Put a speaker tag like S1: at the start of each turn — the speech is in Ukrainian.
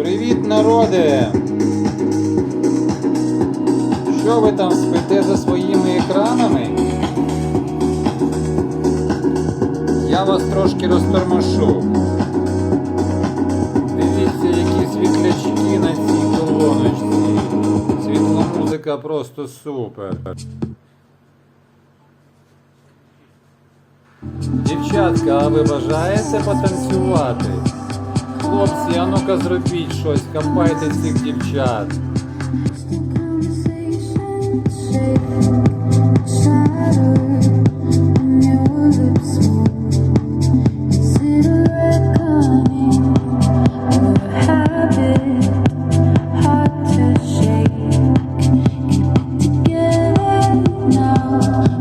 S1: Привіт, народе! Що ви там спите за своїми екранами? Я вас трошки розтормошу. Дивіться, які світлячки на цій колоночці. Світломузика просто супер. Дівчатка, а ви бажаєте потанцювати? хлопці, а ну-ка зробіть щось, хапайте цих дівчат. now